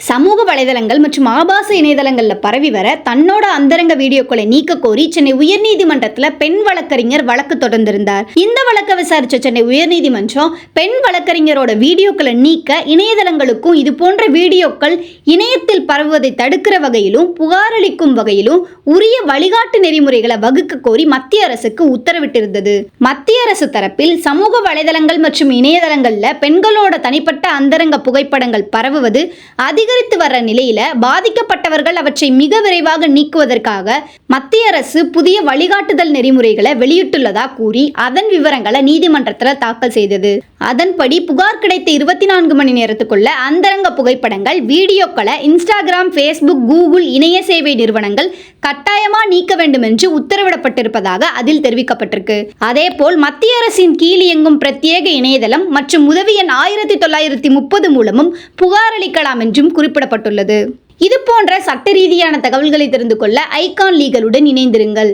சமூக வலைதளங்கள் மற்றும் ஆபாச இணையதளங்களில் பரவி வர தன்னோட அந்தரங்க வீடியோக்களை நீக்க கோரி சென்னை உயர்நீதிமன்றத்தில் பெண் வழக்கறிஞர் வழக்கு தொடர்ந்திருந்தார். இந்த வழக்கை விசாரிச்ச சென்னை உயர்நீதிமன்றம் பெண் வழக்கறிஞரோட வீடியோக்களை நீக்க இணையதளங்களுக்கும் இது போன்ற வீடியோக்கள் இணையத்தில் பரவுவதை தடுக்கிற வகையிலும் புகாரளிக்கும் வகையிலும் உரிய வழிகாட்டு நெறிமுறைகளை வகுக்க கோரி மத்திய அரசுக்கு உத்தரவிட்டிருந்தது. மத்திய அரசு தரப்பில் சமூக வலைதளங்கள் மற்றும் இணையதளங்கள்ல பெண்களோட தனிப்பட்ட அந்தரங்க புகைப்படங்கள் பரவுவது அதிக அதிகரித்து வர நிலையில பாதிக்கப்பட்டவர்கள் அவற்றை மிக விரைவாக நீக்குவதற்காக மத்திய அரசு புதிய வழிகாட்டுதல் நெறிமுறைகளை வெளியிட்டுள்ளதா கூறி அதன் விவரங்களை நீதிமன்றத்தில் தாக்கல் செய்தது. அதன்படி புகார் கிடைத்த இருபத்தி நான்கு மணி நேரத்துக்குள்ள அந்தரங்க புகைப்படங்கள் வீடியோக்களை இன்ஸ்டாகிராம் ஃபேஸ்புக் கூகுள் இணைய சேவை நிறுவனங்கள் கட்டாயமா நீக்க வேண்டும் என்று உத்தரவிடப்பட்டிருப்பதாக அதில் தெரிவிக்கப்பட்டிருக்கு. அதேபோல் மத்திய அரசின் கீழ் இயங்கும் பிரத்யேக இணையதளம் மற்றும் உதவி எண் ஆயிரத்தி தொள்ளாயிரத்தி முப்பது மூலமும் புகார் அளிக்கலாம் என்றும் குறிப்பிடப்பட்டுள்ளது. இது போன்ற சட்ட ரீதியான தகவல்களை தெரிந்து கொள்ள ஐகான் லீகலுடன் இணைந்திருங்கள்.